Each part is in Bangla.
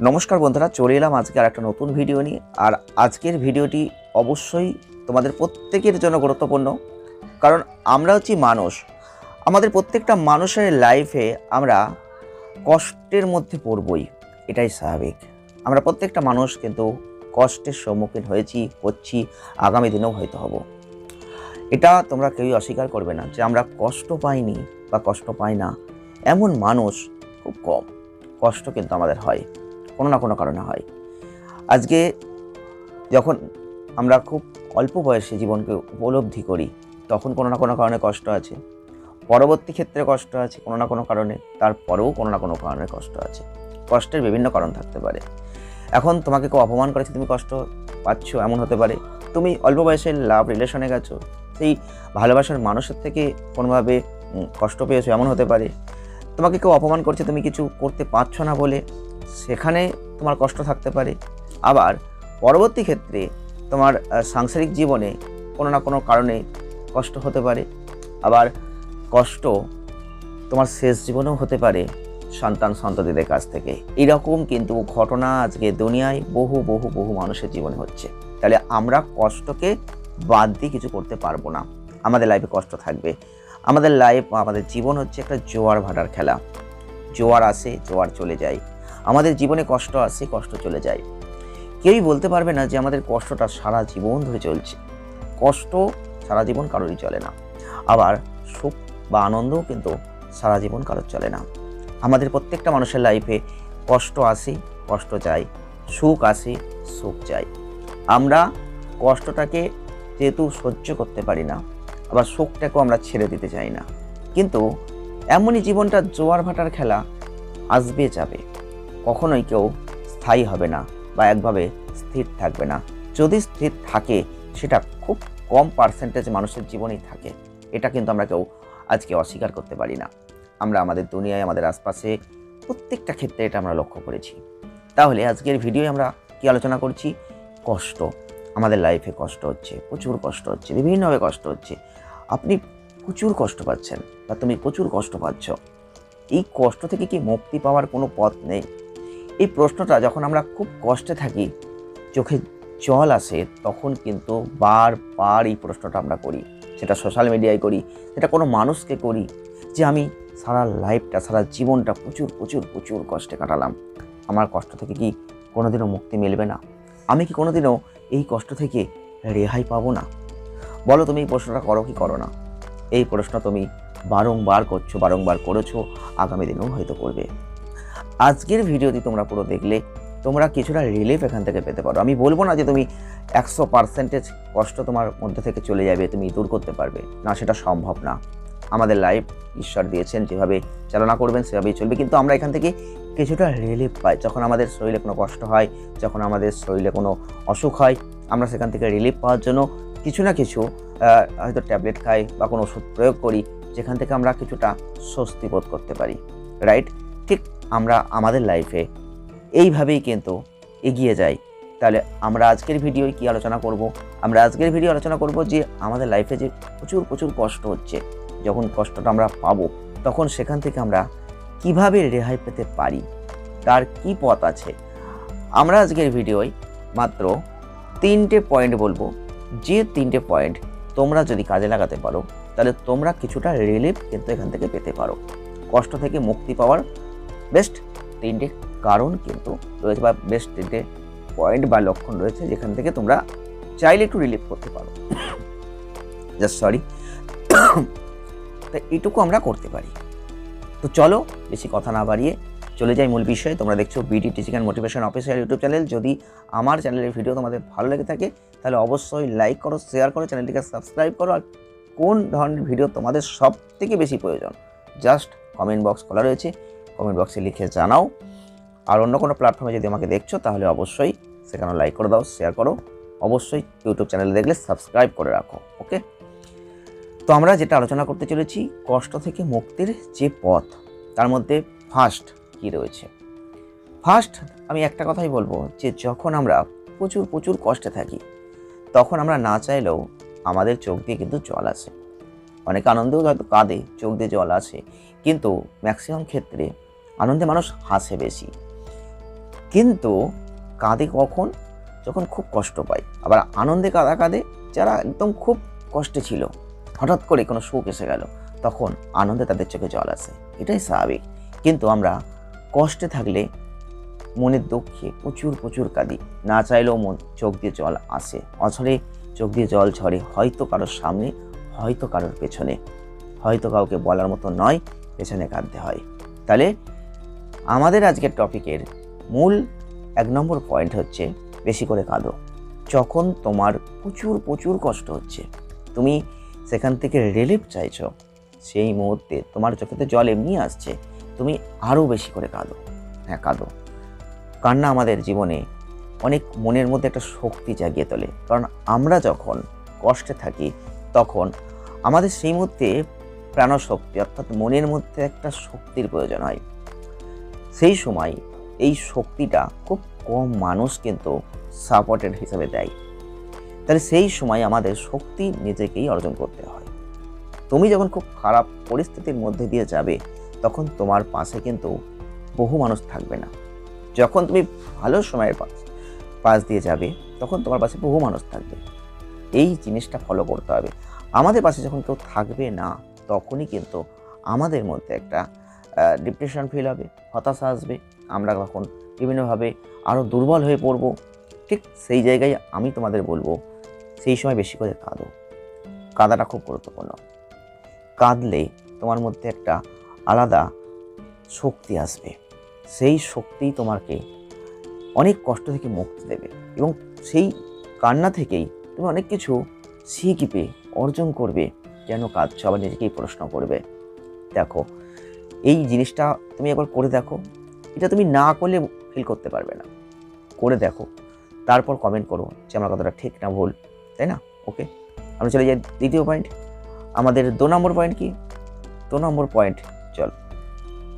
নমস্কার বন্ধুরা, চলে এলাম আজকে আর একটা নতুন ভিডিও নিয়ে। আর আজকের ভিডিওটি অবশ্যই তোমাদের প্রত্যেকের জন্য গুরুত্বপূর্ণ। কারণ আমরা হচ্ছি মানুষ। আমাদের প্রত্যেকটা মানুষের লাইফে আমরা কষ্টের মধ্যে পড়বই, এটাই স্বাভাবিক। আমরা প্রত্যেকটা মানুষ কিন্তু কষ্টের সম্মুখীন হয়েছি, হচ্ছি, আগামী দিনেও হয়তো হব। এটা তোমরা কেউই অস্বীকার করবে না যে আমরা কষ্ট পাইনি বা কষ্ট পাই না। এমন মানুষ খুব কম, কষ্ট কিন্তু আমাদের হয়। কোনো না কোনো কারণে হয়। আজকে যখন আমরা খুব অল্প বয়সে জীবনকে উপলব্ধি করি, তখন কোনো না কোনো কারণে কষ্ট আছে। পরবর্তী ক্ষেত্রে কষ্ট আছে কোনো না কোনো কারণে, তারপরেও কোনো না কোনো কারণে কষ্ট আছে। কষ্টের বিভিন্ন কারণ থাকতে পারে। এখন তোমাকে কেউ অপমান করেছে, তুমি কষ্ট পাচ্ছ, এমন হতে পারে। তুমি অল্প বয়সে লাভ রিলেশনে গেছো, সেই ভালোবাসার মানুষের থেকে কোনোভাবে কষ্ট পেয়েছ, এমন হতে পারে। তোমাকে কেউ অপমান করছে, তুমি কিছু করতে পারছ না বলে। সেখানে তোমার কষ্ট থাকতে পারে। আবার পরবর্তী ক্ষেত্রে তোমার সাংসারিক জীবনে কোনো না কোনো কারণে কষ্ট হতে পারে। আবার কষ্ট তোমার শেষ জীবনেও হতে পারে সন্তান সন্ততিদের কাছ থেকে। এরকম কিন্তু ঘটনা আজকে দুনিয়ায় বহু বহু বহু মানুষের জীবনে হচ্ছে। তাহলে আমরা কষ্টকে বাদ দিয়ে কিছু করতে পারব না। আমাদের লাইফে কষ্ট থাকবে। আমাদের লাইফ আমাদের জীবন হচ্ছে একটা জোয়ার ভাটার খেলা। জোয়ার আসে, জোয়ার চলে যায়। আমাদের জীবনে কষ্ট আসে কষ্ট চলে যায়। কেউই বলতে পারবে না যে আমাদের কষ্টটা সারা জীবন ধরে চলছে। কষ্ট সারা জীবন কারোরই চলে না। আবার সুখ বা আনন্দও কিন্তু সারা জীবন কারোর চলে না। আমাদের প্রত্যেকটা মানুষের লাইফে কষ্ট আসে কষ্ট যায়। সুখ আসে সুখ যায়। আমরা কষ্টটাকে যেহেতু সহ্য করতে পারি না, আবার সুখটাকেও আমরা ছেড়ে দিতে চাই না। কিন্তু এমনই জীবনটা জোয়ার ভাটার খেলা আসবে যাবে। কখনোই কেউ স্থায়ী হবে না বা একভাবে স্থির থাকবে না। যদি স্থির থাকে, সেটা খুব কম পার্সেন্টেজ মানুষের জীবনেই থাকে। এটা কিন্তু আমরা কেউ আজকে অস্বীকার করতে পারি না। আমরা আমাদের দুনিয়ায়, আমাদের আশপাশে প্রত্যেকটা ক্ষেত্রে এটা আমরা লক্ষ্য করেছি। তাহলে আজকের ভিডিওয়ে আমরা কি আলোচনা করছি? কষ্ট। আমাদের লাইফে কষ্ট হচ্ছে, প্রচুর কষ্ট হচ্ছে, বিভিন্নভাবে কষ্ট হচ্ছে। আপনি প্রচুর কষ্ট পাচ্ছেন বা তুমি প্রচুর কষ্ট পাচ্ছ। এই কষ্ট থেকে কি মুক্তি পাওয়ার কোনো পথ নেই? এই প্রশ্নটা যখন আমরা খুব কষ্টে থাকি, চোখে জল আসে, তখন কিন্তু বারবার এই প্রশ্নটা আমরা করি। সেটা সোশ্যাল মিডিয়ায় করি, সেটা কোনো মানুষকে করি যে আমি সারা লাইফটা সারা জীবনটা প্রচুর প্রচুর প্রচুর কষ্টে কাটালাম। আমার কষ্ট থেকে কি কোনোদিনও মুক্তি মিলবে না? আমি কি কোনোদিনও এই কষ্ট থেকে রেহাই পাবো না? বলো তুমি এই প্রশ্নটা করো কি করো না? এই প্রশ্ন তুমি বারংবার করছ, বারংবার করেছ, আগামী দিনেও হয়তো করবে। আজকের ভিডিওটি তোমরা পুরো দেখলে, তোমরা কিছুটা রিলিফ এখান থেকে পেতে পারো। আমি বলব না যে তুমি একশো পার্সেন্টেজ কষ্ট তোমার মধ্যে থেকে চলে যাবে, তুমি দূর করতে পারবে। না, সেটা সম্ভব না। আমাদের লাইফ ঈশ্বর দিয়েছেন, যেভাবে চালনা করবেন, সেভাবেই চলবে। কিন্তু আমরা এখান থেকে কিছুটা রিলিফ পাই। যখন আমাদের শরীরে কোনো কষ্ট হয়, যখন আমাদের শরীরে কোনো অসুখ হয়, আমরা সেখান থেকে রিলিফ পাওয়ার জন্য কিছু না কিছু হয়তো ট্যাবলেট খাই বা কোনো ওষুধ প্রয়োগ করি, যেখান থেকে আমরা কিছুটা স্বস্তি বোধ করতে পারি। রাইট ঠিক আমরা আমাদের লাইফে এইভাবেই কিন্তু এগিয়ে যাই। তাহলে আমরা আজকের ভিডিওয় কি আলোচনা করব? আমরা আজকের ভিডিও আলোচনা করব যে আমাদের লাইফে যে প্রচুর প্রচুর কষ্ট হচ্ছে, যখন কষ্টটা আমরা পাবো, তখন সেখান থেকে আমরা কীভাবে রেহাই পেতে পারি? তার কি পথ আছে? আমরা আজকের ভিডিওয় মাত্র তিনটে পয়েন্ট বলব। যে তিনটে পয়েন্ট তোমরা যদি কাজে লাগাতে পারো, তাহলে তোমরা কিছুটা রিলিফ কিন্তু এখান থেকে পেতে পারো। কষ্ট থেকে মুক্তি পাওয়ার বেস্ট তিনটে কারণ কিন্তু রয়েছে বা বেস্ট তিনটে পয়েন্ট বা লক্ষণ রয়েছে যেখান থেকে তোমরা চাইলে একটু রিলিফ করতে পারো। জাস্ট সরি তো এইটুকু আমরা করতে পারি। তো চলো, বেশি কথা না বাড়িয়ে চলে যাই মূল বিষয়ে। তোমরা দেখছ BD teaching and motivation official YouTube channel যদি আমার চ্যানেলের ভিডিও তোমাদের ভালো লেগে থাকে, তাহলে অবশ্যই লাইক করো শেয়ার করো চ্যানেলটিকে সাবস্ক্রাইব করো। আর কোন ধরনের ভিডিও তোমাদের সব থেকে বেশি প্রয়োজন? জাস্ট কমেন্ট বক্স খোলা রয়েছে। কমেন্ট বক্সে লিখে জানাও। আর অন্য কোনো প্ল্যাটফর্মে যদি আমাকে দেখছ, তাহলে অবশ্যই সেখানে লাইক করে দাও শেয়ার করো। অবশ্যই ইউটিউব চ্যানেলে দেখলে সাবস্ক্রাইব করে রাখো ওকে তো আমরা যেটা আলোচনা করতে চলেছি, কষ্ট থেকে মুক্তির যে পথ, তার মধ্যে ফার্স্ট কি রয়েছে? ফার্স্ট আমি একটা কথাই বলব যে যখন আমরা প্রচুর প্রচুর কষ্টে থাকি, তখন আমরা না চাইলেও আমাদের চোখ দিয়ে কিন্তু জল আসে। অনেক আনন্দেও হয়তো কাঁদে, চোখ দিয়ে জল আসে। কিন্তু ম্যাক্সিমাম ক্ষেত্রে আনন্দে মানুষ হাসে বেশি। কিন্তু কাঁদে কখন? যখন খুব কষ্ট পায়। আবার আনন্দে কাঁদা কাঁদে যারা একদম খুব কষ্টে ছিল, হঠাৎ করে কোনো সুখ এসে গেল, তখন আনন্দে তাদের চোখে জল আসে। এটাই স্বাভাবিক। কিন্তু আমরা কষ্টে থাকলে মনের দুঃখে প্রচুর প্রচুর কাঁদি। না চাইলেও মন চোখ দিয়ে জল আসে। অঝরে চোখ দিয়ে জল ঝরে হয়তো কারোর সামনে, হয়তো কারোর পেছনে। হয়তো কাউকে বলার মতো নয় পেছনে কাঁদতে হয়। তাহলে আমাদের আজকের টপিকের মূল এক নম্বর পয়েন্ট হচ্ছে, বেশি করে কাঁদো। যখন তোমার প্রচুর প্রচুর কষ্ট হচ্ছে, তুমি সেখান থেকে রিলিফ চাইছো, সেই মুহূর্তে তোমার চোখেতে জল এমনি আসছে, তুমি আরও বেশি করে কাঁদো। হ্যাঁ কাঁদো। কান্না আমাদের জীবনে অনেক মনের মধ্যে একটা শক্তি জাগিয়ে তোলে। কারণ আমরা যখন কষ্টে থাকি, তখন আমাদের সেই মুহূর্তে প্রাণশক্তি, অর্থাৎ মনের মধ্যে একটা শক্তির প্রয়োজন হয়। সেই সময় এই শক্তিটা খুব কম মানুষ কিন্তু সাপোর্টেড হিসেবে দেয়। তাহলে সেই সময় আমাদের শক্তি নিজেকেই অর্জন করতে হয়। তুমি যখন খুব খারাপ পরিস্থিতির মধ্যে দিয়ে যাবে, তখন তোমার পাশে কিন্তু বহু মানুষ থাকবে না। যখন তুমি ভালো সময়ের পাশ পাশ দিয়ে যাবে, তখন তোমার পাশে বহু মানুষ থাকবে। এই জিনিসটা ফলো করতে হবে। আমাদের পাশে যখন কেউ থাকবে না তখনই কিন্তু আমাদের মধ্যে একটা ডিপ্রেশন ফিল হবে, হতাশা আসবে। আমরা তখন বিভিন্নভাবে আরও দুর্বল হয়ে পড়ব। ঠিক সেই জায়গায় আমি তোমাদের বলব, সেই সময় বেশি করে কাঁদো। কাঁদাটা খুব গুরুত্বপূর্ণ। কাঁদলে তোমার মধ্যে একটা আলাদা শক্তি আসবে। সেই শক্তি তোমাকে অনেক কষ্ট থেকে মুক্তি দেবে এবং সেই কান্না থেকেই তুমি অনেক কিছু শিখবে অর্জন করবে। কেন কাঁদছো? আবার নিজেকেই প্রশ্ন করবে। দেখো, এই জিনিসটা তুমি একবার করে দেখো। এটা তুমি না করলে ফিল করতে পারবে না। করে দেখো। তারপর কমেন্ট করো যে আমার কথাটা ঠিক না ভুল, তাই না? ওকে আমরা চলে যাই দ্বিতীয় পয়েন্ট আমাদের দু নম্বর পয়েন্ট কি? দু নম্বর পয়েন্ট চল।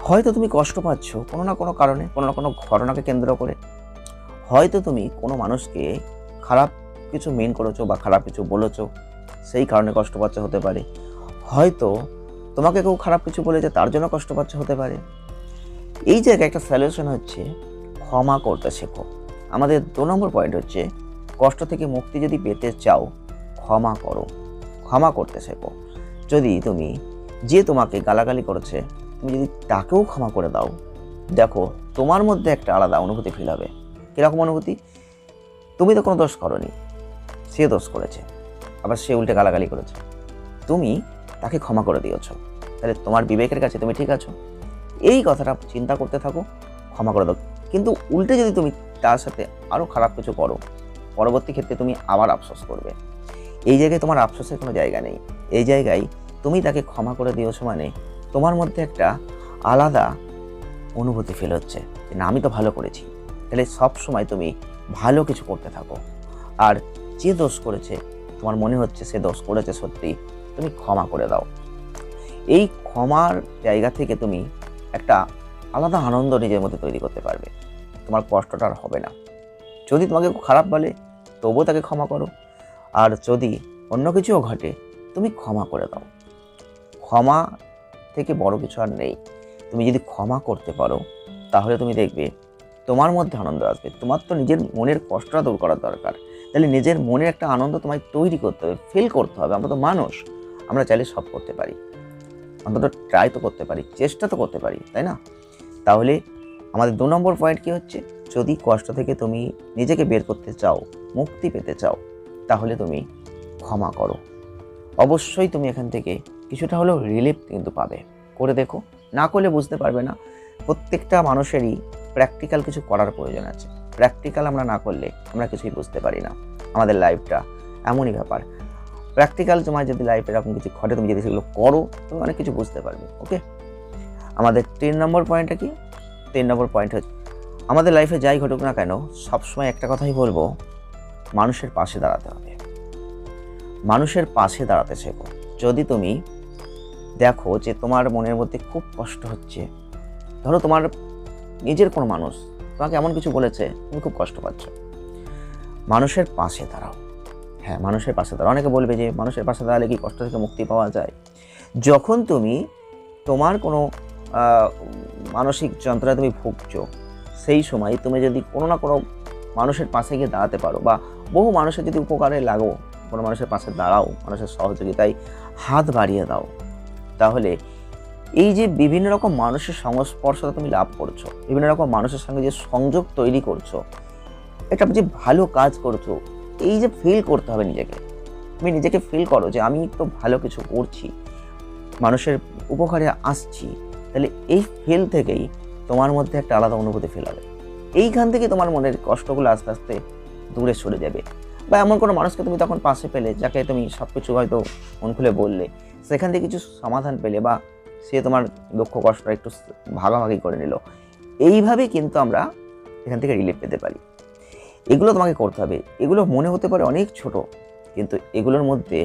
হয়তো তুমি কষ্ট পাচ্ছ কোনো না কোনো কারণে, কোনো না কোনো ঘটনাকে কেন্দ্র করে। হয়তো তুমি কোনো মানুষকে খারাপ কিছু মেন করেছ বা খারাপ কিছু বলেছ। সেই কারণে কষ্ট পাচ্ছ হতে পারে। হয়তো তোমাকে কেউ খারাপ কিছু বলেছে, তার জন্য কষ্ট পাচ্ছ হতে পারে। এই জায়গায় একটা সলিউশন হচ্ছে, ক্ষমা করতে শেখো। আমাদের দু নম্বর পয়েন্ট হচ্ছে, কষ্ট থেকে মুক্তি যদি পেতে চাও, ক্ষমা করো। ক্ষমা করতে শেখো। যদি তুমি, যে তোমাকে গালাগালি করেছে, তুমি যদি তাকেও ক্ষমা করে দাও, দেখো তোমার মধ্যে একটা আলাদা অনুভূতি ফিল হবে। কীরকম অনুভূতি? তুমি তো কোনো দোষ করনি, সে দোষ করেছে। আবার সে উল্টে গালাগালি করেছে। তুমি তাকে ক্ষমা করে দিয়েছ। তাহলে তোমার বিবেকের কাছে তুমি ঠিক আছো? এই কথাটা চিন্তা করতে থাকো, ক্ষমা করে দাও। কিন্তু উল্টে যদি তুমি তার সাথে আরও খারাপ কিছু করো, পরবর্তী ক্ষেত্রে তুমি আবার আফসোস করবে। এই জায়গায় তোমার আফসোসের কোনো জায়গা নেই। এই জায়গায় তুমি তাকে ক্ষমা করে দিয়েছ মানে তোমার মধ্যে একটা আলাদা অনুভূতি ফিল হচ্ছে যে না, আমি তো ভালো করেছি। তাহলে সব সময় তুমি ভালো কিছু করতে থাকো। আর যে দোষ করেছে তোমার মনে হচ্ছে সে দোষ করেছে সত্যি, তুমি ক্ষমা করে দাও। এই ক্ষমার জায়গা থেকে তুমি একটা আলাদা আনন্দ নিজের মধ্যে তৈরি করতে পারবে। তোমার কষ্টটা আর হবে না। যদি তোমাকে খারাপ বলে, তবুও তাকে ক্ষমা করো। আর যদি অন্য কিছুও ঘটে, তুমি ক্ষমা করে দাও। ক্ষমা থেকে বড় কিছু আর নেই। তুমি যদি ক্ষমা করতে পারো, তাহলে তুমি দেখবে তোমার মধ্যে আনন্দ আসবে। তোমার তো নিজের মনের কষ্টটা দূর করার দরকার। তাহলে নিজের মনের একটা আনন্দ তোমায় তৈরি করতে হবে ফিল করতে হবে। আমরা তো মানুষ, আমরা চাইলে সব করতে পারি। অন্তত ট্রাই তো করতে পারি, চেষ্টা তো করতে পারি, তাই না? তাহলে আমাদের দু নম্বর পয়েন্ট কি হচ্ছে? যদি কষ্ট থেকে তুমি নিজেকে বের করতে চাও, মুক্তি পেতে চাও, তাহলে তুমি ক্ষমা করো। অবশ্যই তুমি এখান থেকে কিছুটা হলেও রিলিফ কিন্তু পাবে। করে দেখো, না করলে বুঝতে পারবে না, প্রত্যেকটা মানুষেরই প্র্যাকটিক্যাল কিছু করার প্রয়োজন আছে। প্র্যাকটিক্যাল আমরা না করলে আমরা কিছুই বুঝতে পারি না, আমাদের লাইফটা এমনই ব্যাপার। প্র্যাকটিক্যাল তোমার যদি লাইফে এরকম কিছু ঘটে, তুমি যদি সেগুলো করো, তুমি অনেক কিছু বুঝতে পারবে ওকে আমাদের তিন নম্বর পয়েন্টটা কি? তিন নম্বর পয়েন্ট হচ্ছে, আমাদের লাইফে যাই ঘটুক না কেন, সবসময় একটা কথাই বলব, মানুষের পাশে দাঁড়াতে হবে। মানুষের পাশে দাঁড়াতে শেখো। যদি তুমি দেখো যে তোমার মনের মধ্যে খুব কষ্ট হচ্ছে, ধরো তোমার নিজের কোনো মানুষ তোমাকে এমন কিছু বলেছে, তুমি খুব কষ্ট পাচ্ছ। মানুষের পাশে দাঁড়াও। হ্যাঁ মানুষের পাশে দাঁড়াও। অনেকে বলবে যে, মানুষের পাশে দাঁড়ালে কি কষ্ট থেকে মুক্তি পাওয়া যায়? যখন তুমি তোমার কোনো মানসিক যন্ত্রণায় তুমি ভুগছো, সেই সময় তুমি যদি কোনো না কোনো মানুষের পাশে গিয়ে দাঁড়াতে পারো বা বহু মানুষের যদি উপকারে লাগো, কোনো মানুষের পাশে দাঁড়াও, মানুষের সহযোগিতায় হাত বাড়িয়ে দাও, তাহলে এই যে বিভিন্ন রকম মানুষের সংস্পর্শতা তুমি লাভ করছ, বিভিন্ন রকম মানুষের সঙ্গে যে সংযোগ তৈরি করছ, একটা যে ভালো কাজ করছ, এই যে ফিল করতে হবে নিজেকে। তুমি নিজেকে ফিল করো যে আমি তো ভালো কিছু করছি, মানুষের উপকারে আসছি, তাহলে এই ফিল থেকেই তোমার মধ্যে একটা আলাদা অনুভূতি ফিল হবে। এইখান থেকে তোমার মনের কষ্টগুলো আস্তে আস্তে দূরে সরে যাবে। বা এমন কোনো মানুষকে তুমি তখন পাশে পেলে, যাকে তুমি সব কিছু হয়তো মন খুলে বললে, সেখান থেকে কিছু সমাধান পেলে বা সে তোমার দুঃখ কষ্ট একটু ভাগাভাগি করে নিল। এইভাবে কিন্তু আমরা এখান থেকে রিলিফ পেতে পারি। এগুলো তোমাকে করতে হবে। এগুলো মনে হতে পারে অনেক ছোট, কিন্তু এগুলোর মধ্যে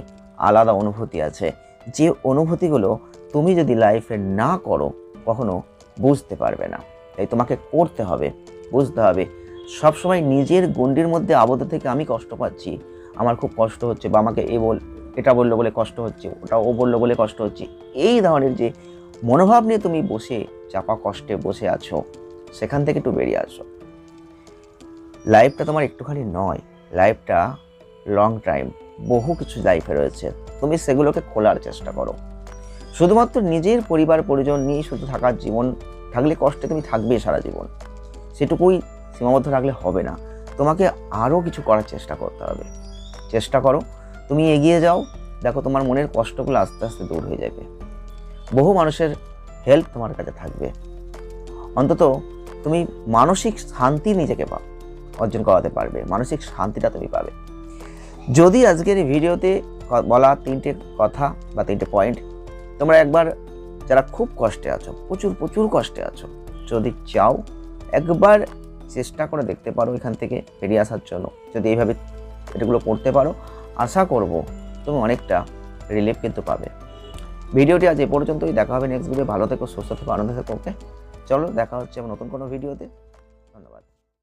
আলাদা অনুভূতি আছে। যে অনুভূতিগুলো তুমি যদি লাইফে না করো, কখনো বুঝতে পারবে না। তাই তোমাকে করতে হবে, বুঝতে হবে। সবসময় নিজের গণ্ডির মধ্যে আবদ্ধ থেকে আমি কষ্ট পাচ্ছি। আমার খুব কষ্ট হচ্ছে বা আমাকে এ বল এটা বলল বলে কষ্ট হচ্ছে ওটা ও বলল বলে কষ্ট হচ্ছে। এই ধরনের যে মনোভাব নিয়ে তুমি বসে চাপা কষ্টে বসে আছো, সেখান থেকে একটু বেরিয়ে আসো। লাইফটা তোমার একটুখানি নয় লাইফটা লং টাইম বহু কিছু লাইফে রয়েছে। তুমি সেগুলোকে খোলার চেষ্টা করো। শুধুমাত্র নিজের পরিবার, পরিজন নিয়ে শুধু থাকার জীবন, থাকলে কষ্টে তুমি থাকবে সারা জীবন। সেটুকুই সীমাবদ্ধ রাখলে হবে না। তোমাকে আরও কিছু করার চেষ্টা করতে হবে। চেষ্টা করো তুমি এগিয়ে যাও। দেখো তোমার মনের কষ্টগুলো আস্তে আস্তে দূর হয়ে যাবে। বহু মানুষের হেল্প তোমার কাছে থাকবে। অন্তত তুমি মানসিক শান্তি নিজেকে পাও অর্জন করাতে পারবে। মানসিক শান্তিটা তুমি পাবে। যদি আজকের এই ভিডিওতে বলা তিনটে কথা বা তিনটে পয়েন্ট তোমরা একবার যারা খুব কষ্টে আছো, প্রচুর প্রচুর কষ্টে আছো, যদি চাও একবার চেষ্টা করে দেখতে পারো এখান থেকে বেরিয়ে আসার জন্য। যদি এইভাবে এগুলো করতে পারো আশা করব তুমি অনেকটা রিলিফ কিন্তু পাবে। ভিডিওটি আজ এ পর্যন্তই। দেখা হবে নেক্সট ভিডিও ভালো থেকো, সুস্থ থেকো, আনন্দ থেকো ওকে চলো, দেখা হচ্ছে নতুন কোনো ভিডিওতে